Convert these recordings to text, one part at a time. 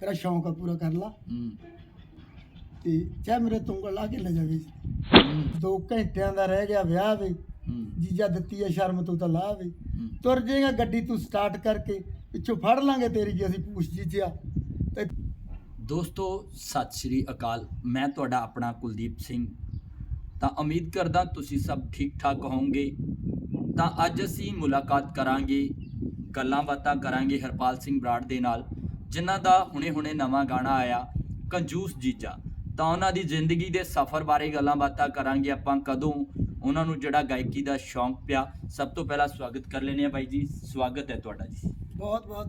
ਤੇਰਾ ਸ਼ੌਂਕ ਆ ਪੂਰਾ ਕਰ ਲਾ। ਹੂੰ। ਤੇ ਚਾਹ ਮੇਰੇ ਤੁੰਗਲ ਲਾ ਕੇ ਲੈ ਜਾਵੇ। ਦੋ ਘੰਟਿਆਂ ਦਾ ਰਹਿ ਗਿਆ ਵਿਆਹ ਵੇ। ਜੀਜਾ ਦਿੱਤੀ ਹੈ ਸ਼ਰਮ ਤੂੰ ਤਾਂ ਲਾ ਵੇ। ਤੁਰ ਜਾਏਗਾ ਗੱਡੀ ਤੂੰ ਸਟਾਰਟ ਕਰਕੇ ਪਿੱਛੋਂ ਫੜ ਲਾਂਗੇ ਤੇਰੀ ਜੇ ਅਸੀਂ ਪੂਛ ਜੀਜਿਆ ਤੇ ਦੋਸਤੋ ਸਤਿ ਸ਼੍ਰੀ ਅਕਾਲ। ਮੈਂ ਤੁਹਾਡਾ ਆਪਣਾ ਕੁਲਦੀਪ ਸਿੰਘ। ਤਾਂ ਉਮੀਦ ਕਰਦਾ ਤੁਸੀਂ ਸਭ ਠੀਕ ਠਾਕ ਹੋਵੋਗੇ। ਤਾਂ ਅੱਜ ਅਸੀਂ ਮੁਲਾਕਾਤ ਕਰਾਂਗੇ ਗੱਲਾਂ ਬਾਤਾਂ ਕਰਾਂਗੇ ਹਰਪਾਲ ਸਿੰਘ ਬਰਾੜ ਦੇ ਨਾਲ। ਜਿਨ੍ਹਾਂ ਦਾ ਹੁਣੇ-ਹੁਣੇ ਨਵਾਂ ਗਾਣਾ ਆਇਆ ਕੰਜੂਸ ਜੀਜਾ। ਤਾਂ ਉਹਨਾਂ ਦੀ ਜ਼ਿੰਦਗੀ ਦੇ ਸਫ਼ਰ ਬਾਰੇ ਗੱਲਾਂ ਬਾਤਾਂ ਕਰਾਂਗੇ ਆਪਾਂ ਕਦੋਂ? ਉਹਨਾਂ ਨੂੰ ਜਿਹੜਾ ਗਾਇਕੀ ਦਾ ਸ਼ੌਂਕ ਪਿਆ ਸਭ ਤੋਂ ਪਹਿਲਾਂ ਸਵਾਗਤ ਕਰ ਲੈਣੇ ਆ ਬਾਈ ਜੀ। ਸਵਾਗਤ ਹੈ ਤੁਹਾਡਾ ਜੀ। ਬਹੁਤ ਬਹੁਤ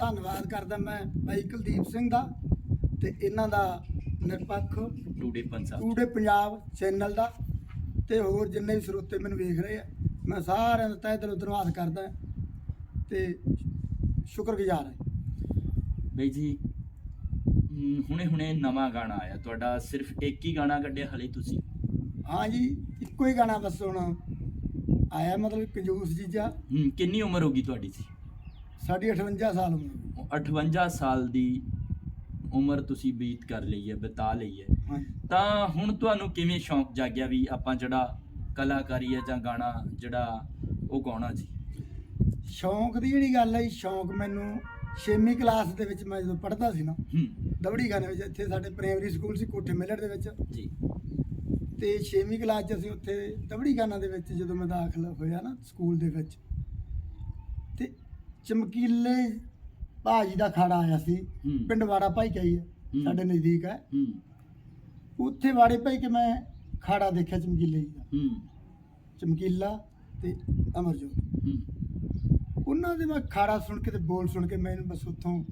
ਧੰਨਵਾਦ ਕਰਦਾ ਮੈਂ ਭਾਈ ਕੁਲਦੀਪ ਸਿੰਘ ਦਾ ਤੇ ਇਹਨਾਂ ਦਾ ਨਿਰਪੱਖ ਟੂਡੇ ਪੰਜਾਬ ਪੂਰੇ ਪੰਜਾਬ ਚੈਨਲ ਦਾ ਤੇ ਹੋਰ ਜਿੰਨੇ ਵੀ ਸਰੋਤੇ ਮੈਨੂੰ ਵੇਖ ਰਹੇ ਆ ਮੈਂ ਸਾਰਿਆਂ ਦਾ ਤਹਿ ਦਿਲੋਂ ਧੰਨਵਾਦ ਕਰਦਾ ਤੇ ਸ਼ੁਕਰਗੁਜ਼ਾਰ ਹਾਂ। ਬਈ ਜੀ ਹਮ, ਹੁਣੇ-ਹੁਣੇ ਨਵਾਂ ਗਾਣਾ ਆਇਆ। ਤੁਹਾਡਾ ਸਿਰਫ ਇੱਕ ਹੀ ਗਾਣਾ ਕੱਢਿਆ ਹਲੇ ਤੁਸੀਂ। ਹਾਂ ਜੀ ਇੱਕੋ ਹੀ ਗਾਣਾ ਬਸ ਹੁਣ ਆਇਆ ਮਤਲਬ ਕੰਜੂਸ ਜੀਜਾ। ਹਮ, ਕਿੰਨੀ ਉਮਰ ਹੋਗੀ ਤੁਹਾਡੀ ਸੀ? ਸਾਡੀ 58 ਸਾਲ ਉਮਰ 58 ਸਾਲ ਦੀ ਉਮਰ ਤੁਸੀਂ ਬੀਤ ਕਰ ਲਈ ਹੈ ਬਿਤਾ ਲਈ ਹੈ। ਹਾਂ ਤਾਂ ਹੁਣ ਤੁਹਾਨੂੰ ਕਿਵੇਂ ਸ਼ੌਂਕ ਜਾਗਿਆ ਵੀ ਆਪਾਂ ਜਿਹੜਾ ਕਲਾਕਾਰੀ ਹੈ ਜਾਂ ਗਾਣਾ ਜਿਹੜਾ ਉਹ ਗਾਉਣਾ ਜੀ? ਸ਼ੌਂਕ ਦੀ ਜਿਹੜੀ ਗੱਲ ਹੈ ਸ਼ੌਂਕ ਮੈਨੂੰ 6ਵੀਂ ਕਲਾਸ ਦੇ ਵਿੱਚ ਮੈਂ ਜਦੋਂ ਪੜ੍ਹਦਾ ਸੀ ਨਾ ਦਵੜੀ ਖਾਨੇ ਵਿੱਚ ਇੱਥੇ ਸਾਡੇ ਪ੍ਰਾਇਮਰੀ ਸਕੂਲ ਸੀ ਕੋਠੇ ਮਿਲਰ ਦੇ ਵਿੱਚ। ਜੀ। ਤੇ 6ਵੀਂ ਕਲਾਸ 'ਚ ਅਸੀਂ ਉੱਥੇ ਦਵੜੀ ਖਾਨਾ ਦੇ ਵਿੱਚ ਜਦੋਂ ਮੈਂ ਦਾਖਲ ਹੋਇਆ ਨਾ ਸਕੂਲ ਦੇ ਵਿੱਚ ਤੇ ਚਮਕੀਲੇ ਭਾਜੀ ਦਾ ਖਾੜਾ ਆਇਆ ਸੀ ਹੂੰ। ਪਿੰਡ ਵਾੜਾ ਭਾਈ ਕਹੀ ਹੈ ਹੂੰ। ਸਾਡੇ ਨਜ਼ਦੀਕ ਹੈ। ਉੱਥੇ ਵਾੜੇ ਭਾਈ ਕਿ ਮੈਂ ਖਾੜਾ ਦੇਖਿਆ ਚਮਕੀਲੇ ਜੀ ਦਾ ਚਮਕੀਲਾ ਤੇ ਅਮਰਜੋਤ। ਉਹਨਾਂ ਦੇ ਮੈਂ ਖਾੜਾ ਸੁਣ ਕੇ ਤੇ ਬੋਲ ਸੁਣ ਕੇ ਮੈਨੂੰ ਬਸ ਉੱਥੋਂ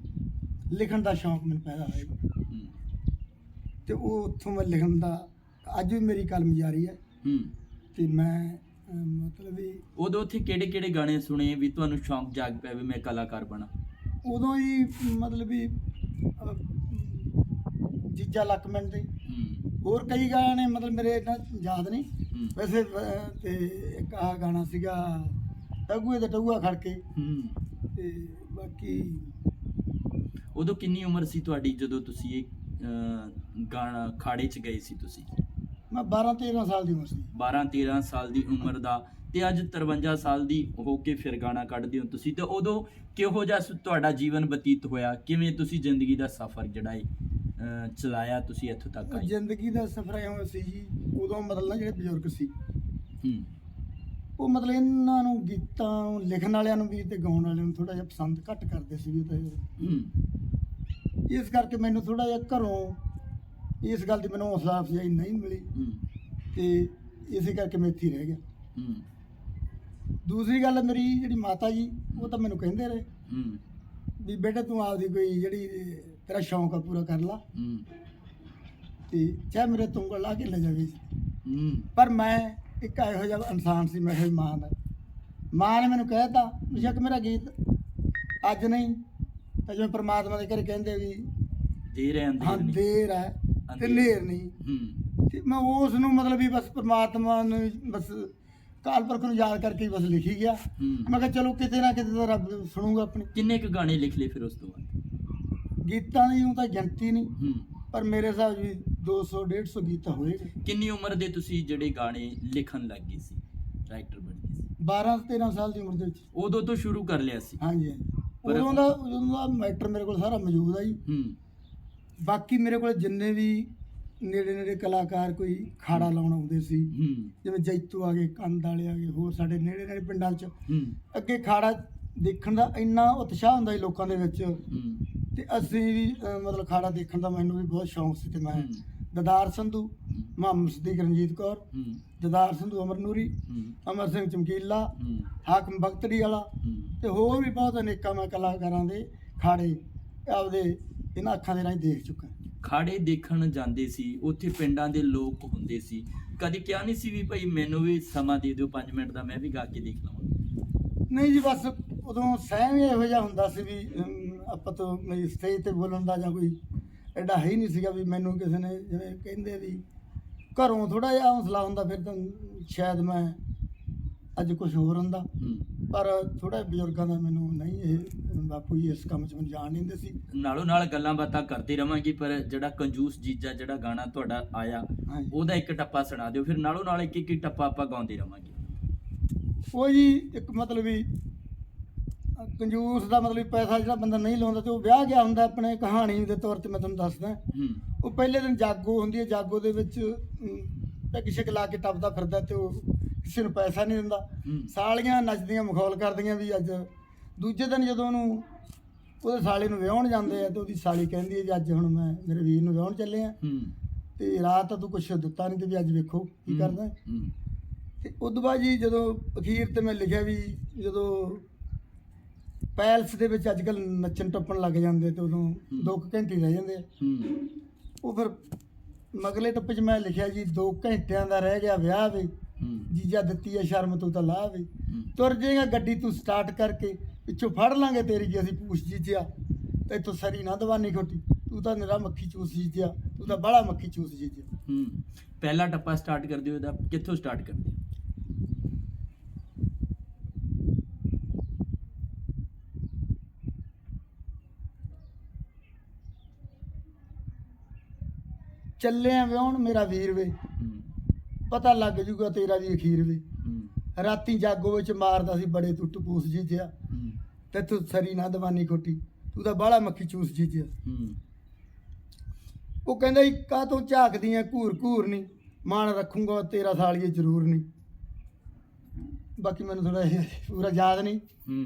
ਲਿਖਣ ਦਾ ਸ਼ੌਂਕ ਮੈਨੂੰ ਪੈਦਾ ਹੋਇਆ ਤੇ ਉਹ ਉੱਥੋਂ ਮੈਂ ਲਿਖਣ ਦਾ ਅੱਜ ਵੀ ਮੇਰੀ ਕਲਮ ਜਾਰੀ ਹੈ। ਤੇ ਮੈਂ ਮਤਲਬ ਵੀ ਉਦੋਂ ਉੱਥੇ ਕਿਹੜੇ-ਕਿਹੜੇ ਗਾਣੇ ਸੁਣੇ ਵੀ ਤੁਹਾਨੂੰ ਸ਼ੌਂਕ ਜਾਗ ਪਿਆ ਵੀ ਮੈਂ ਕਲਾਕਾਰ ਬਣਾ? ਉਦੋਂ ਹੀ ਮਤਲਬ ਵੀ ਜੀਜਾ ਲਕਮਨ ਦੇ ਹੋਰ ਕਈ ਗਾਣੇ ਮਤਲਬ ਮੇਰੇ ਇੰਨਾ ਯਾਦ ਨਹੀਂ। ਵੈਸੇ ਤੇ ਇੱਕ ਆਹ ਗਾਣਾ ਸੀਗਾ ਟਗੂਏ ਤੇ ਟਗੂਆ ਖੜ ਕੇ। ਹਮ ਤੇ ਬਾਕੀ ਉਦੋਂ ਕਿੰਨੀ ਉਮਰ ਸੀ ਤੁਹਾਡੀ ਜਦੋਂ ਤੁਸੀਂ ਇਹ ਅਹ, ਗਾਣਾ ਖਾੜੇ 'ਚ ਗਏ ਸੀ ਤੁਸੀਂ? ਮੈਂ 12 13 ਸਾਲ ਦੀ ਉਮਰ ਸੀ। 12 13 ਸਾਲ ਦੀ ਉਮਰ ਦਾ ਤੇ ਅੱਜ 53 ਸਾਲ ਦੀ ਹੋ ਕੇ ਫਿਰ ਗਾਣਾ ਕੱਢਦੇ ਹੋ ਤੁਸੀਂ ਤੇ ਉਦੋਂ ਕਿਹੋ ਜਿਹਾ ਸ- ਤੁਹਾਡਾ ਜੀਵਨ ਬਤੀਤ ਹੋਇਆ? ਕਿਵੇਂ ਤੁਸੀਂ ਜ਼ਿੰਦਗੀ ਦਾ ਸਫ਼ਰ ਜਿਹੜਾ ਹੈ ਅਹ, ਚਲਾਇਆ ਤੁਸੀਂ ਇੱਥੋਂ ਤੱਕ ਆਏ? ਜ਼ਿੰਦਗੀ ਦਾ ਸਫ਼ਰ ਇਹੋ ਸੀ ਜੀ ਉਦੋਂ ਮਤਲਬ ਨਾ ਜਿਹੜੇ ਬਜ਼ੁਰਗ ਸੀ। ਹੂੰ। ਉਹ ਮਤਲਬ ਇਹਨਾਂ ਨੂੰ ਗੀਤਾਂ ਨੂੰ ਲਿਖਣ ਵਾਲਿਆਂ ਨੂੰ ਵੀ ਤੇ ਗਾਉਣ ਵਾਲਿਆਂ ਨੂੰ ਥੋੜਾ ਜਿਹਾ ਪਸੰਦ ਘੱਟ ਕਰਦੇ ਸੀ ਉਹ ਤਾਂ ਹੂੰ। ਇਸ ਕਰਕੇ ਮੈਨੂੰ ਥੋੜਾ ਜਿਹਾ ਘਰੋਂ ਇਸ ਗੱਲ ਦੀ ਮੈਨੂੰ ਹੌਸਲਾ ਅਫਜ਼ਾਈ ਨਹੀਂ ਮਿਲੀ ਤੇ ਇਸੇ ਕਰਕੇ ਮੈਂ ਇੱਥੇ ਰਹਿ ਗਿਆ। ਹੂੰ। ਦੂਸਰੀ ਗੱਲ ਮੇਰੀ ਜਿਹੜੀ ਮਾਤਾ ਜੀ ਉਹ ਤਾਂ ਮੈਨੂੰ ਕਹਿੰਦੇ ਰਹੇ ਹੂੰ। ਵੀ ਬੇਟਾ ਤੂੰ ਆਪਦੀ ਕੋਈ ਜਿਹੜੀ ਤੇਰਾ ਸ਼ੌਂਕ ਆ ਪੂਰਾ ਕਰ ਲਾ। ਹੂੰ। ਤੇ ਚਾਹੇ ਮੇਰੇ ਤੁੰਗਲ ਲਾ ਕੇ ਲੈ ਜਾਵੇ। ਹੂੰ। ਪਰ ਮੈਂ ਇੱਕ ਇਹੋ ਜਿਹਾ ਇਨਸਾਨ ਸੀ ਮੈਂ ਕਿਹਾ ਵੀ ਮਾਂ ਦਾ ਮਾਂ ਨੇ ਮੈਨੂੰ ਕਹਿਤਾ ਬੇਸ਼ੱਕ ਮੇਰਾ ਗੀਤ। ਅੱਜ ਨਹੀਂ ਤਾਂ ਜਿਵੇਂ ਪ੍ਰਮਾਤਮਾ ਦੇ ਘਰੇ ਕਹਿੰਦੇ ਵੀ ਦੇ ਰਹੇ ਹਾਂ ਅੰਦਰ ਦੇਰ ਹੈ ਤੇ। ਨੇਰ ਨਹੀਂ। ਹੂੰ। ਤੇ ਮੈਂ ਉਸ ਨੂੰ ਮਤਲਬ ਵੀ ਬਸ ਪ੍ਰਮਾਤਮਾ ਨੂੰ ਬਸ ਕਾਲ ਪੁਰਖ ਨੂੰ ਯਾਦ ਕਰਕੇ ਹੀ ਬਸ ਲਿਖੀ ਗਿਆ। ਹੂੰ। ਮੈਂ ਕਿਹਾ ਚਲੋ ਕਿਤੇ ਨਾ ਕਿਤੇ ਤਾਂ ਰੱਬ ਸੁਣੂਗਾ ਆਪਣੀ। ਕਿੰਨੇ ਕੁ ਗਾਣੇ ਲਿਖ ਲਏ ਫਿਰ ਉਸ ਤੋਂ ਬਾਅਦ? ਗੀਤਾਂ ਦੀ ਤਾਂ ਗਿਣਤੀ ਨਹੀਂ ਹੂੰ। ਪਰ ਮੇਰੇ ਹਿਸਾਬ ਵੀ 200 150 ਗੀਤ ਹੋਏਗੇ ਕਿੰਨੀ ਉਮਰ ਦੇ ਤੁਸੀਂ ਜਿਹੜੇ ਗਾਣੇ ਲਿਖਣ ਲੱਗ ਗਏ ਸੀ? ਰਾਈਟਰ ਬਣ ਗਏ ਸੀ। 12 13 ਸਾਲ ਦੀ ਉਮਰ ਦੇ ਵਿੱਚ। ਉਦੋਂ ਤੋਂ ਸ਼ੁਰੂ ਕਰ ਲਿਆ ਸੀ। ਹਾਂਜੀ ਉਦੋਂ ਦਾ ਉਦੋਂ ਦਾ ਮੈਟਰ ਮੇਰੇ ਕੋਲ ਸਾਰਾ ਮੌਜੂਦ ਆ ਜੀ। ਹੂੰ। ਬਾਕੀ ਮੇਰੇ ਕੋਲ ਜਿੰਨੇ ਵੀ ਨੇੜੇ ਨੇੜੇ ਕਲਾਕਾਰ ਕੋਈ ਖਾੜਾ ਲਾਉਣ ਆਉਂਦੇ ਸੀ ਜਿਵੇਂ ਜੈਤੂ ਆ ਗਏ ਕੰਦ ਵਾਲੇ ਆ ਗਏ ਹੋਰ ਸਾਡੇ ਨੇੜੇ ਨੇੜੇ ਪਿੰਡਾਂ 'ਚ ਅੱਗੇ ਖਾੜਾ ਦੇਖਣ ਦਾ ਇੰਨਾ ਉਤਸ਼ਾਹ ਹੁੰਦਾ ਸੀ ਲੋਕਾਂ ਦੇ ਵਿੱਚ ਤੇ ਅਸੀਂ ਵੀ ਮਤਲਬ ਖਾੜਾ ਦੇਖਣ ਦਾ ਮੈਨੂੰ ਵੀ ਬਹੁਤ ਸ਼ੌਂਕ ਸੀ ਤੇ ਮੈਂ। ਦਦਾਰ ਸੰਧੂ ਮੁਹੰਮਦ ਸਦੀਕ ਰਣਜੀਤ ਕੌਰ ਦਦਾਰ ਸੰਧੂ ਅਮਰ ਨੂਰੀ ਅਮਰ ਸਿੰਘ ਚਮਕੀਲਾ ਹਾਕਮ ਬਖਤੜੀ ਵਾਲਾ ਤੇ ਹੋਰ ਵੀ ਬਹੁਤ ਅਨੇਕਾਂ ਮੈਂ ਕਲਾਕਾਰਾਂ ਦੇ ਖਾੜੇ ਆਪਦੇ ਇਹਨਾਂ ਅੱਖਾਂ ਦੇ ਰਾਹੀਂ ਦੇਖ ਚੁੱਕਾ। ਖਾੜੇ ਦੇਖਣ ਜਾਂਦੇ ਸੀ ਉੱਥੇ ਪਿੰਡਾਂ ਦੇ ਲੋਕ ਹੁੰਦੇ ਸੀ। ਕਦੀ ਕਿਹਾ ਨਹੀਂ ਸੀ ਵੀ ਭਾਈ ਮੈਨੂੰ ਵੀ ਸਮਾਂ ਦੇ ਦਿਓ 5 ਮਿੰਟ ਦਾ ਮੈਂ ਵੀ ਗਾ ਕੇ ਦੇਖ ਲਵਾਂ। ਨਹੀਂ ਜੀ ਬਸ ਉਦੋਂ ਸਹਿਮ ਇਹੋ ਜਿਹਾ ਹੁੰਦਾ ਸੀ ਵੀ ਆਪਾਂ ਤੋਂ ਮੇਰੀ ਸਟੇਜ ਤੇ ਬੋਲਣ ਦਾ ਜਾਂ ਕੋਈ ਐਡਾ ਹੈ ਹੀ ਨਹੀਂ ਸੀਗਾ ਵੀ ਮੈਨੂੰ ਕਿਸੇ ਨੇ ਜਿਵੇਂ ਕਹਿੰਦੇ ਵੀ ਘਰੋਂ ਥੋੜਾ ਜਿਹਾ ਹੌਸਲਾ ਹੁੰਦਾ ਫਿਰ ਤਾਂ ਸ਼ਾਇਦ ਮੈਂ ਅੱਜ ਕੁਝ ਹੋਰ ਹੁੰਦਾ। ਪਰ ਥੋੜਾ ਬਜ਼ੁਰਗਾਂ ਦਾ ਮੈਨੂੰ ਨਹੀਂ ਇਹ ਬਾਪੂ ਜੀ ਇਸ ਕੰਮ 'ਚ ਮੈਨੂੰ ਜਾਣ ਨਹੀਂ ਦਿੰਦੇ ਸੀ। ਨਾਲੋਂ ਨਾਲ ਗੱਲਾਂ ਬਾਤਾਂ ਕਰਦੇ ਰਵਾਂਗੇ ਪਰ ਜਿਹੜਾ ਕੰਜੂਸ ਜੀਜਾ ਜਿਹੜਾ ਗਾਣਾ ਤੁਹਾਡਾ ਆਇਆ ਹਾਂਜੀ। ਉਹਦਾ ਇੱਕ ਟੱਪਾ ਸੁਣਾ ਦਿਓ ਫਿਰ ਨਾਲੋਂ ਨਾਲ ਇੱਕ ਇੱਕ ਟੱਪਾ ਆਪਾਂ ਗਾਉਂਦੇ ਰਵਾਂਗੇ। ਉਹ ਜੀ ਇੱਕ ਮਤਲਬ ਵੀ ਕੰਜੂਸ ਦਾ ਮਤਲਬ ਪੈਸਾ ਜਿਹੜਾ ਬੰਦਾ ਨਹੀਂ ਲਾਉਂਦਾ ਤੇ ਉਹ ਵਿਆਹ ਗਿਆ ਹੁੰਦਾ ਆਪਣੇ ਕਹਾਣੀ ਦੇ ਤੌਰ ਤੇ ਮੈਂ ਤੁਹਾਨੂੰ ਦੱਸਦਾ। ਉਹ ਪਹਿਲੇ ਦਿਨ ਜਾਗੋ ਹੁੰਦੀ ਹੈ ਜਾਗੋ ਦੇ ਵਿੱਚ ਪੈਗ ਸ਼ੈਗ ਲਾ ਕੇ ਟੱਪਦਾ ਫਿਰਦਾ ਤੇ ਉਹ ਕਿਸੇ ਨੂੰ ਪੈਸਾ ਨਹੀਂ ਦਿੰਦਾ। ਸਾਲੀਆਂ ਨੱਚਦੀਆਂ ਮਖੌਲ ਕਰਦੀਆਂ ਵੀ ਅੱਜ। ਦੂਜੇ ਦਿਨ ਜਦੋਂ ਉਹਨੂੰ ਉਹਦੇ ਸਾਲੇ ਨੂੰ ਵਿਆਹਣ ਜਾਂਦੇ ਆ ਤੇ ਉਹਦੀ ਸਾਲੀ ਕਹਿੰਦੀ ਹੈ ਵੀ ਅੱਜ ਹੁਣ ਮੈਂ ਮੇਰੇ ਵੀਰ ਨੂੰ ਵਿਆਹਣ ਚੱਲੇ ਆ। ਤੇ ਰਾਤ ਤਾਂ ਕੁਛ ਦਿੱਤਾ ਨਹੀਂ ਤੇ ਵੀ ਅੱਜ ਵੇਖੋ ਕੀ ਕਰਦਾ। ਤੇ ਉਦੋਂ ਬਾਅਦ ਜੀ ਜਦੋਂ ਅਖੀਰ ਤੇ ਮੈਂ ਲਿਖਿਆ ਵੀ ਜਦੋਂ ਪੈਲਸ ਦੇ ਵਿੱਚ ਅੱਜ ਕੱਲ ਨੱਚਣ ਟੱਪਣ ਲੱਗ ਜਾਂਦੇ ਤੇ ਉਦੋਂ 2 ਘੰਟੇ ਹੀ ਰਹਿ ਜਾਂਦੇ ਆ। ਹੂੰ। ਉਹ ਫਿਰ ਮਗਲੇ ਟੱਪੇ 'ਚ ਮੈਂ ਲਿਖਿਆ ਜੀ 2 ਘੰਟਿਆਂ ਦਾ ਰਹਿ ਗਿਆ ਵਿਆਹ ਵੇ ਹੂੰ। ਜੀਜਾ ਦਿੱਤੀ ਆ ਸ਼ਰਮ ਤੂੰ ਤਾਂ ਲਾ ਵੇ। ਹੂੰ। ਤੁਰ ਜਾਏਗਾ ਗੱਡੀ ਤੂੰ ਸਟਾਰਟ ਕਰਕੇ ਪਿੱਛੋਂ ਫੜ ਲਾਂਗੇ ਤੇਰੀ ਜੇ ਅਸੀਂ ਪੂਛ ਜੀਜਿਆ। ਤੇ ਇੱਥੋਂ ਸਰੀ ਨਾ ਦਵਾਨੀ ਖੋਟੀ। ਤੂੰ ਤਾਂ ਨਿਰਾ ਮੱਖੀ ਚੂਸ ਜੀਜਿਆ। ਤੂੰ ਤਾਂ ਬੜਾ ਮੱਖੀ ਚੂਸ ਜੀਜਿਆ। ਹੂੰ। ਪਹਿਲਾ ਟੱਪਾ ਸਟਾਰਟ ਕਰ ਦਿਓ ਇਹਦਾ ਕਿੱਥੋਂ ਸਟਾਰਟ ਕਰਦੇ ਹੋ ਚੱਲਿਆ ਵਿਆਹਣ ਮੇਰਾ ਵੀਰ ਵੇ। ਹੂੰ ਪਤਾ ਲੱਗ ਜੂਗਾ ਤੇਰਾ ਵੀ ਅਖੀਰ ਵੇ। ਹੂੰ ਰਾਤੀ ਜਾਗੋ ਵਿੱਚ ਮਾਰਦਾ ਸੀ ਬੜੇ ਤੂੰ ਟਪੂਸ ਜੀਜਿਆ। ਹੂੰ ਤੇ ਤੂੰ ਸਰੀ ਨਾ ਦਵਾਨੀ ਖੋਟੀ ਤੂੰ ਤਾਂ ਬਾਹਲਾ ਮੱਖੀ ਚੂਸ ਜੀਜਿਆ। ਹੂੰ ਉਹ ਕਹਿੰਦਾ ਸੀ ਕਾਹ ਤੋਂ ਝਾਕਦੀਆਂ ਘੂਰ ਘੂਰ ਨਹੀਂ ਮਾਣ ਰੱਖੂੰਗਾ ਤੇਰਾ ਸਾਲੀਏ ਜ਼ਰੂਰ ਨਹੀਂ ਬਾਕੀ ਮੈਨੂੰ ਥੋੜਾ ਪੂਰਾ ਯਾਦ ਨਹੀਂ ਹੂੰ।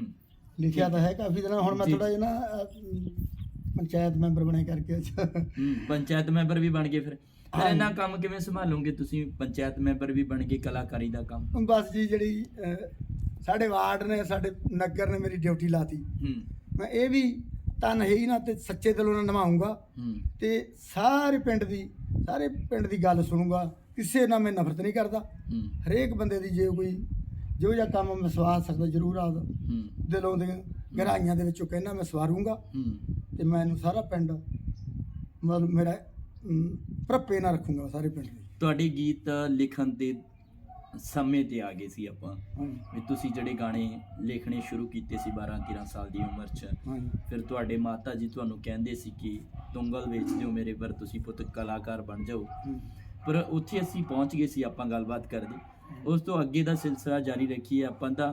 ਲਿਖਿਆ ਤਾਂ ਹੈ ਕਾਫੀ ਦਿਨਾਂ ਹੁਣ ਮੈਂ ਜੀ। ਥੋੜਾ ਜਿਹਾ ਨਾ ਪੰਚਾਇਤ ਮੈਂਬਰ ਬਣੇ ਕਰਕੇ ਅੱਛਾ। ਹੂੰ ਪੰਚਾਇਤ ਮੈਂਬਰ ਵੀ ਬਣ ਗਏ ਫਿਰ। ਫਿਰ ਹਾਂਜੀ। ਇਹਨਾਂ ਕੰਮ ਕਿਵੇਂ ਸੰਭਾਲੋਗੇ ਤੁਸੀਂ? ਪੰਚਾਇਤ ਮੈਂਬਰ ਵੀ ਬਣ ਗਏ ਕਲਾਕਾਰੀ ਦਾ ਕੰਮ। ਬਸ ਜੀ ਜਿਹੜੀ ਅਹ, ਸਾਡੇ ਵਾਰਡ ਨੇ ਸਾਡੇ ਨਗਰ ਨੇ ਮੇਰੀ ਡਿਊਟੀ ਲਾਤੀ। ਹੂੰ। ਮੈਂ ਇਹ ਵੀ ਤਨਹੀ ਨਾ ਤੇ ਸੱਚੇ ਦਿਲੋਂ ਨਾਲ ਨਿਭਾਉਂਗਾ ਹੂੰ। ਤੇ ਸਾਰੇ ਪਿੰਡ ਦੀ ਸਾਰੇ ਪਿੰਡ ਦੀ ਗੱਲ ਸੁਣੂੰਗਾ। ਕਿਸੇ ਨਾਲ ਮੈਂ ਨਫ਼ਰਤ ਨਹੀਂ ਕਰਦਾ। ਹੂੰ। ਹਰੇਕ ਬੰਦੇ ਦੀ ਜੇ ਕੋਈ ਜੋ ਜਿਹਾ ਕੰਮ ਮੈਂ ਸਵਾਰ ਸਕਦਾ ਜ਼ਰੂਰ ਹੂੰ। ਦਿਲੋਂ ਦੀਆਂ ਗਹਿਰਾਈਆਂ ਦੇ ਵਿੱਚੋਂ ਕਹਿਣਾ ਮੈਂ ਸਵਾਰੂੰਗਾ। ਹੂੰ। ਤੇ ਮੈਂ ਇਹਨੂੰ ਸਾਰਾ ਪਿੰਡ ਮਤਲਬ ਮੇਰਾ ਭਰਪੇ ਨਾਲ ਰੱਖੂੰਗਾ ਸਾਰੇ ਪਿੰਡ ਲਈ ਤੁਹਾਡੇ ਗੀਤ ਲਿਖਣ ਦੇ ਸਮੇਂ ਤੇ ਆ ਗਏ ਸੀ ਆਪਾਂ। ਹਾਂਜੀ। ਵੀ ਤੁਸੀਂ ਜਿਹੜੇ ਗਾਣੇ ਲਿਖਣੇ ਸ਼ੁਰੂ ਕੀਤੇ ਸੀ 12 13 ਸਾਲ ਦੀ ਉਮਰ 'ਚ ਹਾਂਜੀ। ਫਿਰ ਤੁਹਾਡੇ ਮਾਤਾ ਜੀ ਤੁਹਾਨੂੰ ਕਹਿੰਦੇ ਸੀ ਕਿ ਤੁੰਗਲ ਵੇਚ ਦਿਓ ਮੇਰੇ ਪਰ ਤੁਸੀਂ ਪੁੱਤ ਕਲਾਕਾਰ ਬਣ ਜਾਓ। ਪਰ ਉੱਥੇ ਅਸੀਂ ਪਹੁੰਚ ਗਏ ਸੀ ਆਪਾਂ ਗੱਲਬਾਤ ਕਰਦੇ ਉਸ ਤੋਂ ਅੱਗੇ ਦਾ ਸਿਲਸਿਲਾ ਜਾਰੀ ਰੱਖੀਏ ਆਪਾਂ ਤਾਂ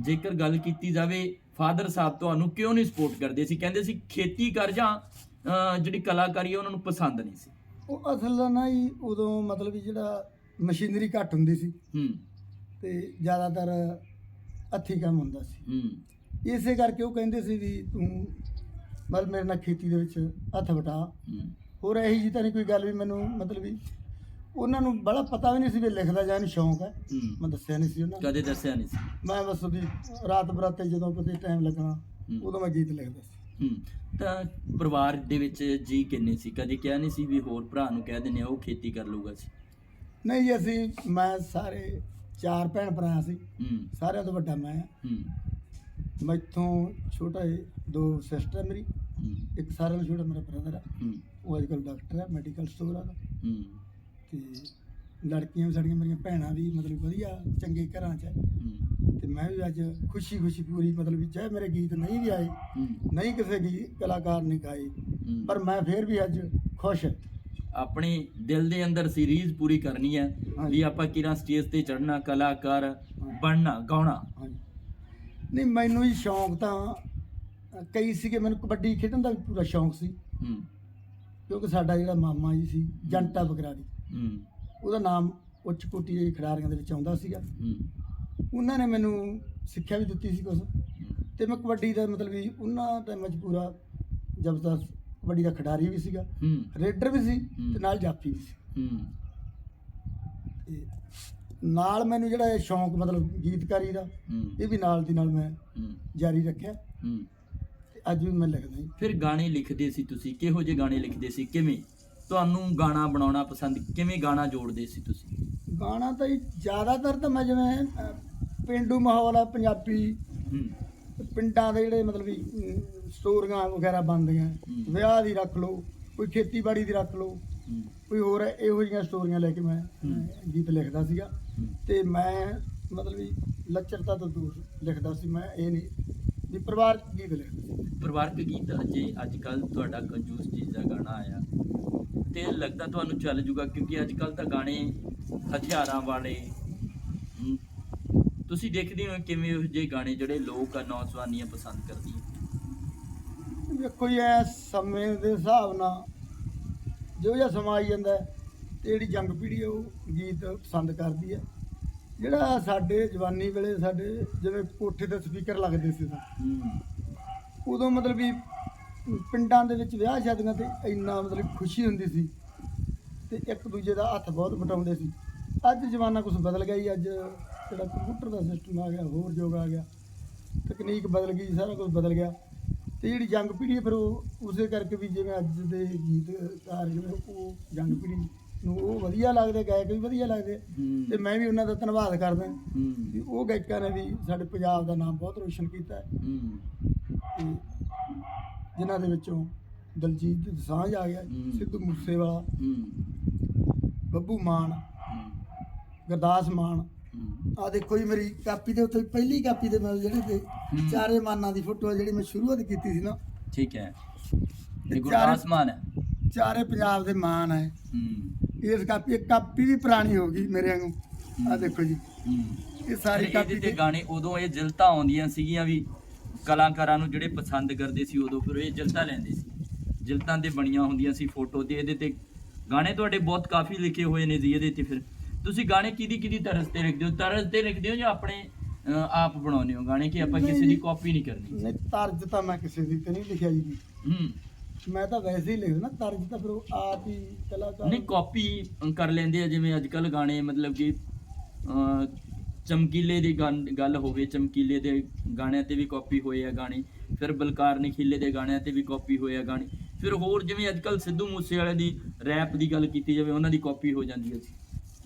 ਜੇਕਰ ਗੱਲ ਕੀਤੀ ਜਾਵੇ ਫਾਦਰ ਸਾਹਿਬ ਤੁਹਾਨੂੰ ਕਿਉਂ ਨਹੀਂ ਸਪੋਰਟ ਕਰਦੇ ਸੀ? ਕਹਿੰਦੇ ਸੀ ਖੇਤੀ ਕਰ ਜਾਂ ਜਿਹੜੀ ਕਲਾਕਾਰੀ ਉਹਨਾਂ ਨੂੰ ਪਸੰਦ ਨਹੀਂ ਸੀ। ਉਹ ਅਸਲ ਨਾ ਜੀ ਉਦੋਂ ਮਤਲਬ ਜਿਹੜਾ ਮਸ਼ੀਨਰੀ ਘੱਟ ਹੁੰਦੀ ਸੀ। ਹੂੰ। ਤੇ ਜ਼ਿਆਦਾਤਰ ਹੱਥੀਂ ਕੰਮ ਹੁੰਦਾ ਸੀ। ਹੂੰ। ਇਸੇ ਕਰਕੇ ਉਹ ਕਹਿੰਦੇ ਸੀ ਵੀ ਤੂੰ ਮਤਲਬ ਮੇਰੇ ਨਾਲ ਖੇਤੀ ਦੇ ਵਿੱਚ ਹੱਥ ਵਟਾ। ਹੂੰ। ਹੋਰ ਇਹੀ ਜੀ ਤਾਂ ਨਹੀਂ ਕੋਈ ਗੱਲ ਵੀ ਮੈਨੂੰ ਮਤਲਬ ਵੀ ਉਹਨਾਂ ਨੂੰ ਬੜਾ ਪਤਾ ਵੀ ਨਹੀਂ ਸੀ ਵੀ ਲਿਖਦਾ ਜਾਂ ਸ਼ੌਂਕ ਹੈ। ਮੈਂ ਦੱਸਿਆ ਨਹੀਂ ਸੀ ਉਹਨਾਂ ਨੂੰ। ਕਦੇ ਦੱਸਿਆ ਨਹੀਂ ਸੀ? ਮੈਂ ਬਸ ਵੀ ਰਾਤ ਬਰਾਤੇ ਜਦੋਂ ਕਿਤੇ ਟਾਈਮ ਲੱਗਣਾ ਹੂੰ। ਉਦੋਂ ਮੈਂ ਗੀਤ ਲਿਖਦਾ ਸੀ। ਹੂੰ। ਤਾਂ ਪਰਿਵਾਰ ਦੇ ਵਿੱਚ ਜੀ ਕਿੰਨੇ ਸੀ? ਕਦੇ ਕਿਹਾ ਨਹੀਂ ਸੀ ਵੀ ਹੋਰ ਭਰਾ ਨੂੰ ਕਹਿ ਦਿੰਦੇ ਆ ਉਹ ਖੇਤੀ ਕਰ ਲਊਗਾ ਸੀ? ਨਹੀਂ ਜੀ ਅਸੀਂ ਮੈਂ ਸਾਰੇ ਚਾਰ ਭੈਣ ਭਰਾ ਸੀ। ਹੂੰ। ਸਾਰਿਆਂ ਤੋਂ ਵੱਡਾ ਮੈਂ ਹਾਂ। ਹੂੰ। ਮੈਥੋਂ ਛੋਟਾ ਇਹ ਦੋ ਸਿਸਟਰ ਮੇਰੀ ਹੂੰ। ਇੱਕ ਸਾਰਿਆਂ ਨੂੰ ਛੋਟਾ ਮੇਰਾ ਬ੍ਰਦਰ ਹੈ ਹੂੰ। ਉਹ ਅੱਜ ਕੱਲ੍ਹ ਡਾਕਟਰ ਹੈ ਮੈਡੀਕਲ ਸਟੋਰ ਆ। ਹੂੰ। ਤੇ ਲੜਕੀਆਂ ਵੀ ਸਾਡੀਆਂ ਮੇਰੀਆਂ ਭੈਣਾਂ ਵੀ ਮਤਲਬ ਵਧੀਆ ਚੰਗੇ ਘਰਾਂ 'ਚ ਹੈ। ਤੇ ਮੈਂ ਵੀ ਅੱਜ ਖੁਸ਼ੀ ਖੁਸ਼ੀ ਪੂਰੀ ਮਤਲਬ ਵੀ ਚਾਹੇ ਮੇਰੇ ਗੀਤ ਨਹੀਂ ਵੀ ਆਏ ਨਹੀਂ ਕਿਸੇ ਗੀਤ ਕਲਾਕਾਰ ਨੇ ਗਾਏ। ਪਰ ਮੈਂ ਫਿਰ ਵੀ ਅੱਜ ਖੁਸ਼ ਹਾਂ। ਆਪਣੇ ਦਿਲ ਦੇ ਅੰਦਰ ਸੀਰੀਜ਼ ਪੂਰੀ ਕਰਨੀ ਹੈ ਹਾਂਜੀ। ਵੀ ਆਪਾਂ ਕਿਰਾਂ ਸਟੇਜ ਤੇ ਚੜਨਾ ਕਲਾਕਾਰ ਬਣਨਾ ਗਾਉਣਾ? ਹਾਂਜੀ। ਨਹੀਂ ਮੈਨੂੰ ਹੀ ਸ਼ੌਂਕ ਤਾਂ ਅ, ਕਈ ਸੀਗੇ ਮੈਨੂੰ ਕਬੱਡੀ ਖੇਡਣ ਦਾ ਵੀ ਪੂਰਾ ਸ਼ੌਂਕ ਸੀ। ਹੂੰ। ਕਿਉਂਕਿ ਸਾਡਾ ਜਿਹੜਾ ਮਾਮਾ ਜੀ ਸੀ ਜੰਟਾ ਬਗਰਾੜੀ। ਹੂੰ। ਉਹਦਾ ਨਾਮ ਉੱਚ ਕੋਟੀ ਦੇ ਖਿਡਾਰੀਆਂ ਦੇ ਵਿੱਚ ਆਉਂਦਾ ਸੀਗਾ। ਹੂੰ। ਉਹਨਾਂ ਨੇ ਮੈਨੂੰ ਸਿੱਖਿਆ ਵੀ ਦਿੱਤੀ ਸੀ ਕੁਛ। ਤੇ ਮੈਂ ਕਬੱਡੀ ਦਾ ਮਤਲਬ ਵੀ ਉਹਨਾਂ 'ਚ ਪੂਰਾ ਜ਼ਬਰਦਸਤ ਕਬੱਡੀ ਦਾ ਖਿਡਾਰੀ ਵੀ ਸੀਗਾ। ਰੇਡਰ ਵੀ ਸੀ। ਤੇ ਨਾਲ ਜਾਫੀ ਵੀ ਸੀ। ਨਾਲ ਮੈਨੂੰ ਜਿਹੜਾ ਇਹ ਸ਼ੌਂਕ ਮਤਲਬ ਗੀਤਕਾਰੀ ਦਾ ਇਹ ਵੀ ਨਾਲ ਦੀ ਨਾਲ ਮੈਂ ਜਾਰੀ ਰੱਖਿਆ। ਅੱਜ ਵੀ ਮੈਂ ਲਿਖਦਾ ਫਿਰ ਗਾਣੇ ਲਿਖਦੇ ਸੀ ਤੁਸੀਂ? ਕਿਹੋ ਜਿਹੇ ਗਾਣੇ ਲਿਖਦੇ ਸੀ? ਕਿਵੇਂ? ਤੁਹਾਨੂੰ ਗਾਣਾ ਬਣਾਉਣਾ ਪਸੰਦ ਕਿਵੇਂ ਗਾਣਾ ਜੋੜਦੇ ਸੀ ਤੁਸੀਂ? ਗਾਣਾ ਤਾਂ ਜੀ ਜ਼ਿਆਦਾਤਰ ਤਾਂ ਮੈਂ ਜਿਵੇਂ ਅਹ, ਪੇਂਡੂ ਮਾਹੌਲ ਆ ਪੰਜਾਬੀ। ਹੂੰ। ਪਿੰਡਾਂ ਦੇ ਜਿਹੜੇ ਮਤਲਬ ਵੀ ਅਮ, ਸਟੋਰੀਆਂ ਵਗੈਰਾ ਬਣਦੀਆਂ। ਹੂੰ। ਵਿਆਹ ਦੀ ਰੱਖ ਲਓ ਕੋਈ ਖੇਤੀਬਾੜੀ ਦੀ ਰੱਖ ਲਓ ਹੂੰ। ਕੋਈ ਹੋਰ ਇਹੋ ਜਿਹੀਆਂ ਸਟੋਰੀਆਂ ਲੈ ਕੇ ਮੈਂ ਹੂੰ। ਅਹ, ਗੀਤ ਲਿਖਦਾ ਸੀਗਾ। ਹੂੰ। ਤੇ ਮੈਂ ਮਤਲਬ ਵੀ ਲੱਚਰਤਾ ਤੋਂ ਦੂਰ ਲਿਖਦਾ ਸੀ ਮੈਂ ਇਹ ਨਹੀਂ ਵੀ ਪਰਿਵਾਰ ਗੀਤ ਲਿਖਦੇ ਸੀ। ਪਰਿਵਾਰਕ ਗੀਤ ਅਜੇ ਅੱਜ ਕੱਲ ਤੁਹਾਡਾ ਕੰਜੂਸ ਚੀਜ਼ ਦਾ ਗਾਣਾ ਆਇਆ। ਤੇ ਲੱਗਦਾ ਤੁਹਾਨੂੰ ਚੱਲ ਜੂਗਾ ਕਿਉਂਕਿ ਅੱਜ ਕੱਲ ਤਾਂ ਗਾਣੇ ਹਥਿਆਰਾਂ ਵਾਲੇ ਤੁਸੀਂ ਦੇਖਦੇ ਹੋ ਕਿਵੇਂ ਇਹੋ ਜਿਹੇ ਗਾਣੇ ਜਿਹੜੇ ਲੋਕ ਆ ਨੌਜਵਾਨੀਆਂ ਪਸੰਦ ਕਰਦੀਆਂ? ਵੇਖੋ ਜੀ ਐ ਸਮੇਂ ਦੇ ਹਿਸਾਬ ਨਾਲ ਜੋ ਜਿਹਾ ਸਮਾਂ ਆਈ ਜਾਂਦਾ ਹੈ, ਤੇ ਜਿਹੜੀ ਜੰਗ ਪੀੜ੍ਹੀ ਹੈ ਉਹ ਗੀਤ ਪਸੰਦ ਕਰਦੀ ਹੈ ਜਿਹੜਾ ਸਾਡੇ ਜਵਾਨੀ ਵੇਲੇ ਸਾਡੇ ਜਿਵੇਂ ਕੋਠੇ ਤੇ ਸਪੀਕਰ ਲੱਗਦੇ ਸੀ ਤਾਂ ਉਦੋਂ ਮਤਲਬ ਵੀ ਪਿੰਡਾਂ ਦੇ ਵਿੱਚ ਵਿਆਹ ਸ਼ਾਦੀਆਂ ਤੇ ਇੰਨਾ ਮਤਲਬ ਖੁਸ਼ੀ ਹੁੰਦੀ ਸੀ ਤੇ ਇੱਕ ਦੂਜੇ ਦਾ ਹੱਥ ਬਹੁਤ ਵਟਾਉਂਦੇ ਸੀ। ਅੱਜ ਜ਼ਮਾਨਾ ਕੁਝ ਬਦਲ ਗਿਆ ਜੀ ਅੱਜ ਜਿਹੜਾ ਕੰਪਿਊਟਰ ਦਾ ਸਿਸਟਮ ਆ ਗਿਆ ਹੋਰ ਯੁੱਗ ਆ ਗਿਆ ਤਕਨੀਕ ਬਦਲ ਗਈ ਸਾਰਾ ਕੁਝ ਬਦਲ ਗਿਆ। ਤੇ ਜਿਹੜੀ ਜੰਗ ਪੀੜ੍ਹੀ ਫਿਰ ਉਹ ਉਸੇ ਕਰਕੇ ਵੀ ਜਿਵੇਂ ਅੱਜ ਦੇ ਗੀਤਕਾਰ ਜਿਵੇਂ ਉਹ ਜੰਗ ਪੀੜ੍ਹੀ ਨੂੰ ਉਹ ਵਧੀਆ ਲੱਗਦੇ ਗਾਇਕ ਵੀ ਵਧੀਆ ਲੱਗਦੇ। ਤੇ ਮੈਂ ਵੀ ਉਹਨਾਂ ਦਾ ਧੰਨਵਾਦ ਕਰਦਾ। ਵੀ ਉਹ ਗਾਇਕਾਂ ਨੇ ਵੀ ਸਾਡੇ ਪੰਜਾਬ ਦਾ ਨਾਮ ਬਹੁਤ ਰੋਸ਼ਨ ਕੀਤਾ ਹੈ। ਜਿਨ੍ਹਾਂ ਦੇ ਵਿੱਚੋਂ ਦਲਜੀਤ ਦਸਾਂਝ ਆ ਗਿਆ। ਸਿੱਧੂ ਮੂਸੇਵਾਲਾ ਬੱਬੂ ਮਾਨ ਗੁਰਦਾਸ ਮਾਨ ਆ ਦੇਖੋ ਜੀ ਮੇਰੀ ਕਾਪੀ ਦੇ ਉੱਤੇ ਪਹਿਲੀ ਕਾਪੀ ਦੇ ਮੈਂ ਜਿਹੜੀ ਤੇ। ਚਾਰੇ ਮਾਨਾਂ ਦੀ ਫੋਟੋ ਜਿਹੜੀ ਮੈਂ ਸ਼ੁਰੂਆਤ ਕੀਤੀ ਸੀ ਨਾ। ਠੀਕ ਹੈ। ਇਹ ਗੁਰਦਾਸ ਮਾਨ ਹੈ। ਚਾਰੇ ਪੰਜਾਬ ਦੇ ਮਾਨ ਹੈ। ਇਸ ਕਾਪੀ ਇੱਕ ਕਾਪੀ ਵੀ ਪੁਰਾਣੀ ਹੋ ਗਈ ਮੇਰੇ ਵਾਂਗੂ। ਆ ਦੇਖੋ ਜੀ। ਇਹ ਸਾਰੀ ਕਾਪੀ ਤੇ ਗਾਣੇ ਉਦੋਂ ਇਹ ਜਿਲਤਾਂ ਆਉਂਦੀਆਂ ਸੀਗੀਆਂ ਵੀ। ਕਲਾਕਾਰਾਂ ਨੂੰ ਜਿਹੜੇ ਪਸੰਦ ਕਰਦੇ ਸੀ ਉਦੋਂ ਫਿਰ ਇਹ ਜਿਲਤਾਂ ਲੈਂਦੇ ਸੀ। ਜਿਲਤਾਂ ਤੇ ਬਣੀਆਂ ਹੁੰਦੀਆਂ ਸੀ ਫੋਟੋ ਤੇ ਇਹਦੇ ਤੇ ਗਾਣੇ ਤੁਹਾਡੇ ਬਹੁਤ ਕਾਫੀ ਲਿਖੇ ਹੋਏ ਨੇ ਜੀ ਇਹਦੇ ਤੇ ਫਿਰ। ਤੁਸੀਂ ਗਾਣੇ ਕਿਹਦੀ ਕਿਹਦੀ ਤਰਸ ਤੇ ਲਿਖਦੇ ਹੋ? ਤਰਸ ਤੇ ਲਿਖਦੇ ਹੋ ਜਾਂ ਆਪਣੇ ਆਪ ਬਣਾਉਂਦੇ ਹੋ ਗਾਣੇ ਕਿ ਆਪਾਂ ਕਿਸੇ ਦੀ। ਕਾਪੀ ਨਹੀਂ ਕਰਨੀ? ਨਹੀਂ ਤਰਜ ਤਾਂ ਮੈਂ ਕਿਸੇ ਦੀ ਤੇ ਨਹੀਂ ਲਿਖਿਆ ਜੀ। ਹੂੰ। ਮੈਂ ਤਾਂ ਵੈਸੇ ਹੀ ਲਿਖਦਾ ਨਾ ਤਰਜ ਤਾਂ ਫਿਰ ਆਪ ਹੀ ਕਲਾਕਾਰ ਨਹੀਂ ਕਾਪੀ ਕਰ ਲੈਂਦੇ ਆ ਜਿਵੇਂ ਅੱਜ ਕੱਲ ਗਾਣੇ ਮਤਲਬ ਕਿ ਚਮਕੀਲੇ ਦੀ ਗੱਲ ਹੋਵੇ ਚਮਕੀਲੇ ਦੇ ਗਾਣਿਆਂ ਤੇ ਵੀ ਕਾਪੀ ਹੋਏ ਆ ਗਾਣੇ ਫਿਰ ਬਲਕਾਰ ਨਖੀਲੇ ਦੇ ਗਾਣਿਆਂ ਤੇ ਵੀ ਕਾਪੀ ਹੋਏ ਆ ਗਾਣੇ ਫਿਰ ਹੋਰ ਜਿਵੇਂ ਅੱਜ ਕੱਲ ਸਿੱਧੂ ਮੂਸੇਵਾਲੇ ਦੀ ਰੈਪ ਦੀ ਗੱਲ ਕੀਤੀ ਜਾਵੇ ਉਹਨਾਂ ਦੀ ਕਾਪੀ ਹੋ ਜਾਂਦੀ ਹੈ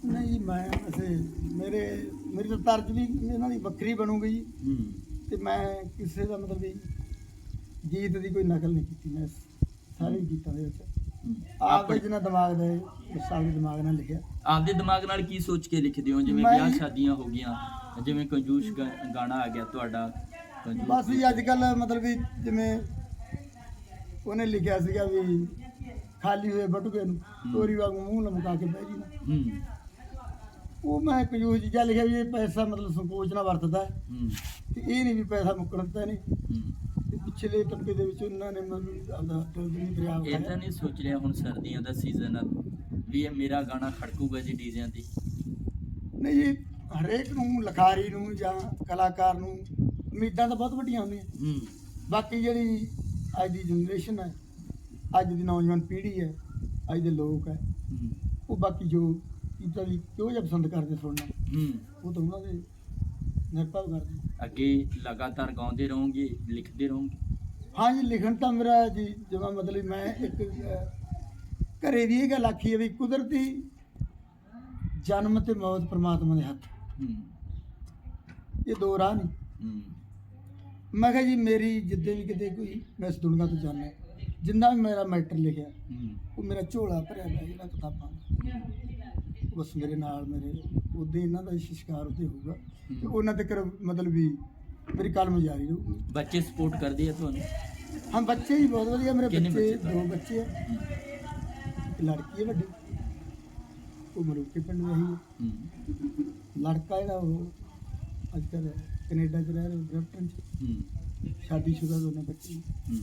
ਨਹੀਂ ਮੈਂ ਵੈਸੇ ਮੇਰੇ ਮੇਰੀ ਤਾਂ ਤਰਜ ਵੀ ਇਹਨਾਂ ਦੀ ਵੱਖਰੀ ਬਣੂਗੀ ਜੀ। ਤੇ ਮੈਂ ਕਿਸੇ ਦਾ ਮਤਲਬ ਵੀ ਗੀਤ ਦੀ ਕੋਈ ਨਕਲ ਨਹੀਂ ਕੀਤੀ ਮੈਂ ਸਾਰੇ ਗੀਤਾਂ ਦੇ ਵਿੱਚ ਆਪ ਆਪਣੇ ਦੇ ਜਿੰਨਾ ਦਿਮਾਗ ਦਾ ਦੇ ਦਿਮਾਗ ਨਾਲ ਲਿਖਿਆ। ਆਪਦੇ ਦਿਮਾਗ ਨਾਲ ਕੀ ਸੋਚ ਕੇ ਲਿਖਦੇ ਹੋ? ਜਿਵੇਂ ਵਿਆਹ ਸ਼ਾਦੀਆਂ ਹੋ ਗਈਆਂ ਜਿਵੇਂ ਕੰਜੂਸ ਗਾ- ਗਾਣਾ ਆ ਗਿਆ ਤੁਹਾਡਾ ਕੰਜੂਸ ਬਸ ਜੀ ਅੱਜ ਕੱਲ ਮਤਲਬ ਵੀ ਜਿਵੇਂ ਉਹਨੇ ਲਿਖਿਆ ਸੀਗਾ ਵੀ ਖਾਲੀ ਹੋਏ ਬਟੂਏ ਨੂੰ ਤੋਰੀ ਵਾਂਗੂ ਮੂੰਹ ਲਮਕਾ ਕੇ ਬਹਿ ਜੀ ਨਾ। ਹੂੰ। ਉਹ ਮੈਂ ਕੰਜੂਸ ਜਿਹਾ ਲਿਖਿਆ ਵੀ ਇਹ ਪੈਸਾ ਮਤਲਬ ਸੰਕੋਚ ਨਾਲ ਵਰਤਦਾ ਹੈ। ਹੂੰ। ਤੇ ਇਹ ਨਹੀਂ ਵੀ ਪੈਸਾ ਮੁੱਕਣ ਦਿੱਤਾ ਨਹੀਂ ਹੂੰ। ਪਿਛਲੇ ਟੱਪੇ ਦੇ ਵਿੱਚ ਉਹਨਾਂ ਨੇ ਮੈਨੂੰ ਆਪਦਾ ਟੋਲਰੀ ਦਰਿਆ ਇਹ ਤਾਂ ਨਹੀਂ ਸੋਚ ਰਿਹਾ ਹੁਣ ਸਰਦੀਆਂ ਦਾ ਸੀਜ਼ਨ ਆ ਵੀ ਇਹ ਮੇਰਾ ਗਾਣਾ ਖੜਕੂਗਾ ਜੀ ਡੀਜ਼ਿਆਂ ਤੇ। ਨਹੀਂ ਜੀ ਹਰੇਕ ਨੂੰ ਲਖਾਰੀ ਨੂੰ ਜਾਂ ਕਲਾਕਾਰ ਨੂੰ ਉਮੀਦਾਂ ਤਾਂ ਬਹੁਤ ਵੱਡੀਆਂ ਹੁੰਦੀਆਂ। ਹੂੰ। ਬਾਕੀ ਜਿਹੜੀ ਅੱਜ ਦੀ ਜਨਰੇਸ਼ਨ ਹੈ ਅੱਜ ਦੀ ਨੌਜਵਾਨ ਪੀੜ੍ਹੀ ਹੈ ਅੱਜ ਦੇ ਲੋਕ ਹੈ ਹੂੰ। ਉਹ ਬਾਕੀ ਜੋ ਕੀਤਾ ਵੀ ਕਿਉਂ ਜਿਹਾ ਪਸੰਦ ਕਰਦੇ ਸੁਣਨਾ ਹੂੰ। ਉਹ ਤਾਂ ਉਹਨਾਂ ਦੇ ਨਿਰਭਰ ਕਰਦੇ। ਅੱਗੇ ਲਗਾਤਾਰ ਗਾਉਂਦੇ ਰਹੋਗੇ ਲਿਖਦੇ ਰਹੋਗੇ। ਹਾਂ ਜੀ ਲਿਖਣ ਤਾਂ ਮੇਰਾ ਜੀ ਜਿਵੇਂ ਮਤਲਬ ਮੈਂ ਇੱਕ ਅਹ, ਘਰੇ ਦੀ ਇਹ ਗੱਲ ਆਖੀ ਹੈ ਵੀ ਕੁਦਰਤੀ ਜਨਮ ਤੇ ਮੌਤ ਪ੍ਰਮਾਤਮਾ ਦੇ ਹੱਥ। ਹੂੰ। ਇਹ ਦੋ ਰਾਹ ਨਹੀਂ ਹੂੰ। ਮੈਂ ਕਿਹਾ ਜੀ ਮੇਰੀ ਜਿੱਦੇ ਵੀ ਕਿਤੇ ਕੋਈ ਮੈਂ ਇਸ ਦੁਨੀਆ ਤੋਂ ਜਾਣਾ ਜਿੰਨਾ ਵੀ ਮੇਰਾ ਮੈਟਰ ਲਿਖਿਆ ਹੂੰ। ਉਹ ਮੇਰਾ ਝੋਲਾ ਭਰਿਆ ਪਿਆ ਜਿਹੜਾ ਕਿਤਾਬਾਂ ਦਾ। ਬਸ ਮੇਰੇ ਨਾਲ ਮੇਰੇ ਉਦੋਂ ਇਹਨਾਂ ਦਾ ਸ਼ਿਸ਼ਕਾਰ ਉੱਤੇ ਹੋਊਗਾ। ਤੇ ਉਹਨਾਂ ਤੱਕ ਮਤਲਬ ਵੀ ਮੇਰੀ ਕਲਮ ਜਾਰੀ ਰਹੂਗੀ ਬੱਚੇ ਸਪੋਰਟ ਕਰਦੇ ਆ ਤੁਹਾਨੂੰ? ਹਾਂ ਬੱਚੇ ਹੀ ਬਹੁਤ ਵਧੀਆ ਮੇਰੇ ਕਿੰਨੇ ਬੱਚੇ ਬੱਚੇ? ਦੋ ਬੱਚੇ ਆ। ਇੱਕ ਲੜਕੀ ਹੈ ਵੱਡੀ। ਉਹ ਮਰੂਕੇ ਪਿੰਡ ਰਹੀ ਹੈ ਹੂੰ। ਲੜਕਾ ਜਿਹੜਾ ਉਹ ਅੱਜ ਕੱਲ੍ਹ ਕੈਨੇਡਾ ਚ ਰਹਿ ਰਿਹਾ ਬ੍ਰੈਂਪਟਨ ਚ। ਹੂੰ। ਸ਼ਾਦੀशुदा ਦੋਨੇ ਬੱਚੇ। ਨੇ। ਹੂੰ।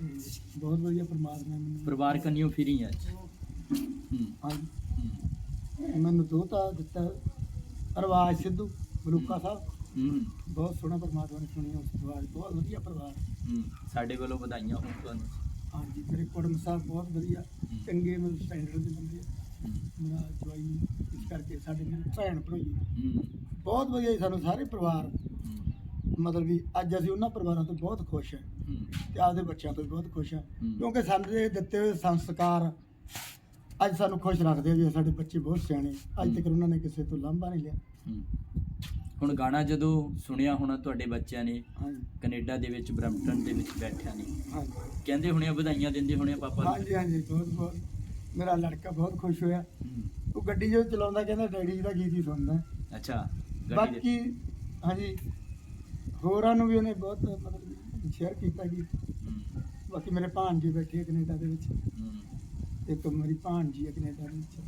ਤੇ ਬਹੁਤ ਵਧੀਆ ਪਰਮਾਤਮਾ ਨੇ ਮੈਨੂੰ। ਪਰਿਵਾਰ ਕੰਨਿਓ ਫਿਰੀ ਅੱਜ। ਹੂੰ। ਹਾਂਜੀ। ਹੂੰ। ਮੈਨੂੰ ਦੋਤਾ ਦਿੱਤਾ। ਰਵਾਜ ਸਿੱਧੂ ਮਲੂਕਾ ਸਾਹਿਬ। ਹੂੰ। ਬਹੁਤ ਸੋਹਣਾ ਪਰਮਾਤਮਾ ਨੇ ਸੁਣਿਆ ਉਸ ਪਰਿਵਾਰ ਬਹੁਤ ਵਧੀਆ ਪਰਿਵਾਰ ਹੂੰ। ਸਾਡੇ ਵੱਲੋਂ ਵਧਾਈਆਂ ਹੋਣ ਤੁਹਾਨੂੰ। ਹਾਂਜੀ ਮੇਰੇ ਕੁੜਮ ਸਾਹਿਬ ਬਹੁਤ ਵਧੀਆ ਹੂੰ। ਚੰਗੇ ਮਤਲਬ ਸਟੈਂਡਰਡ ਦੇ ਬੰਦੇ ਆ। ਹੂੰ। ਮੇਰਾ ਜਵਾਈ ਇਸ ਕਰਕੇ ਸਾਡੇ ਨਾਲ ਭੈਣ ਭਰਾਈ ਹੂੰ ਬਹੁਤ ਵਧੀਆ ਜੀ ਸਾਨੂੰ ਸਾਰੇ ਪਰਿਵਾਰ। ਹੂੰ। ਮਤਲਬ ਵੀ ਅੱਜ ਅਸੀਂ ਉਹਨਾਂ ਪਰਿਵਾਰਾਂ ਤੋਂ ਬਹੁਤ ਖੁਸ਼ ਹਾਂ। ਹੂੰ। ਤੇ ਆਪਦੇ ਬੱਚਿਆਂ ਤੋਂ ਵੀ ਬਹੁਤ ਖੁਸ਼ ਹਾਂ। ਹੂੰ। ਕਿਉਂਕਿ ਸਾਡੇ ਦਿੱਤੇ ਹੋਏ ਸੰਸਕਾਰ ਅੱਜ ਸਾਨੂੰ ਖੁਸ਼ ਰੱਖਦੇ ਆ ਵੀ ਸਾਡੇ ਬੱਚੇ ਬਹੁਤ ਸਿਆਣੇ ਅੱਜ ਤੱਕ ਉਹਨਾਂ ਨੇ ਕਿਸੇ ਤੋਂ ਲਾਂਭਾ ਨਹੀਂ ਲਿਆ। ਹੂੰ। ਹੁਣ ਗਾਣਾ ਜਦੋਂ ਸੁਣਿਆ ਹੋਣਾ ਤੁਹਾਡੇ ਬੱਚਿਆਂ ਨੇ ਹਾਂਜੀ। ਕੈਨੇਡਾ ਦੇ ਵਿੱਚ ਬਰੈਂਪਟਨ ਦੇ ਵਿੱਚ ਬੈਠਿਆ ਨੇ। ਹਾਂਜੀ। ਕਹਿੰਦੇ ਹੋਣੇ ਆ ਵਧਾਈਆਂ ਦਿੰਦੇ ਹੋਣੇ ਆ ਪਾਪਾ ਨੂੰ। ਹਾਂਜੀ ਹਾਂਜੀ ਬਹੁਤ ਬਹੁਤ। ਮੇਰਾ ਲੜਕਾ ਬਹੁਤ ਖੁਸ਼ ਹੋਇਆ। ਹੂੰ। ਉਹ ਗੱਡੀ ਜਦੋਂ ਚਲਾਉਂਦਾ ਕਹਿੰਦਾ ਡੈਡੀ ਦਾ ਗੀਤ ਹੀ ਸੁਣਦਾ। ਅੱਛਾ ਗੱਡੀ ਦੇ ਬਾਕੀ ਹਾਂਜੀ ਹੋਰਾਂ ਨੂੰ ਵੀ ਉਹਨੇ ਬਹੁਤ ਮਤਲਬ ਸ਼ੇਅਰ ਕੀਤਾ ਕਿ ਹੂੰ, ਬਾਕੀ ਮੇਰੇ ਭਾਣਜੀ ਬੈਠੇ ਆ ਕੈਨੇਡਾ ਦੇ ਵਿੱਚ। ਹੂੰ, ਇੱਕ ਮੇਰੀ ਭਾਣਜੀ ਹੈ ਕੈਨੇਡਾ ਦੇ ਵਿੱਚ।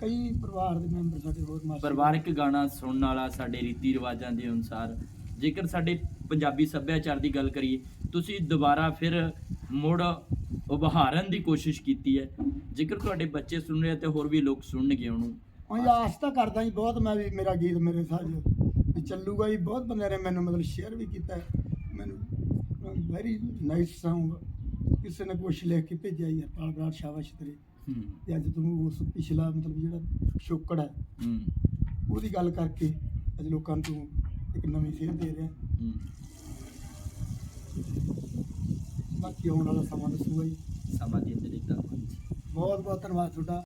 ਕਈ ਪਰਿਵਾਰ ਦੇ ਮੈਂਬਰ ਸਾਡੇ ਹੋਰ ਮਾਸੀ ਪਰਿਵਾਰਕ ਗਾਣਾ ਸੁਣਨ ਵਾਲਾ ਸਾਡੇ ਰੀਤੀ ਰਿਵਾਜਾਂ ਦੇ ਅਨੁਸਾਰ ਜੇਕਰ ਸਾਡੇ ਪੰਜਾਬੀ ਸੱਭਿਆਚਾਰ ਦੀ ਗੱਲ ਕਰੀਏ ਤੁਸੀਂ ਦੁਬਾਰਾ ਫਿਰ ਮੁੜ ਉਭਾਰਨ ਦੀ ਕੋਸ਼ਿਸ਼ ਕੀਤੀ ਹੈ? ਜੇਕਰ ਤੁਹਾਡੇ ਬੱਚੇ ਸੁਣ ਰਹੇ ਤੇ ਹੋਰ ਵੀ ਲੋਕ ਸੁਣਨਗੇ ਉਹਨੂੰ। ਹਾਂ ਆਸ ਤਾਂ ਕਰਦਾ ਹੀ ਬਹੁਤ ਮੈਂ ਵੀ ਮੇਰਾ ਗੀਤ ਮੇਰੇ ਸਾਜ ਚੱਲੂਗਾ ਹੀ ਬਹੁਤ ਬੰਦਿਆਂ ਨੇ ਮੈਨੂੰ ਮਤਲਬ ਸ਼ੇਅਰ ਵੀ ਕੀਤਾ ਹੈ। ਮੈਨੂੰ ਵੈਰੀ ਨਾਈਸ Song ਕਿਸੇ ਨੇ ਕੁਛ ਲਿਖ ਕੇ ਭੇਜਿਆ ਯਾਰ ਪਾਲ ਬਰਾੜ ਸ਼ਾਬਾਸ਼ ਤੇਰੇ। ਹੂੰ ਤੇ ਅੱਜ ਤੂੰ ਉਸ ਪਿਛਲਾ ਮਤਲਬ ਜਿਹੜਾ ਸ਼ੋਕੜ ਹੈ ਹੂੰ। ਉਹਦੀ ਗੱਲ ਕਰਕੇ ਅੱਜ ਲੋਕਾਂ ਨੂੰ ਤੂੰ ਇੱਕ ਨਵੀਂ ਸੇਧ ਦੇ ਰਿਹਾ। ਹੂੰ। ਬਾਕੀ ਆਉਣ ਵਾਲਾ ਸਮਾਂ ਦੱਸੂਗਾ ਜੀ। ਸਮਾਂ ਦੇ ਅੰਦਰ ਇਦਾਂ ਬਹੁਤ ਬਹੁਤ ਧੰਨਵਾਦ ਤੁਹਾਡਾ।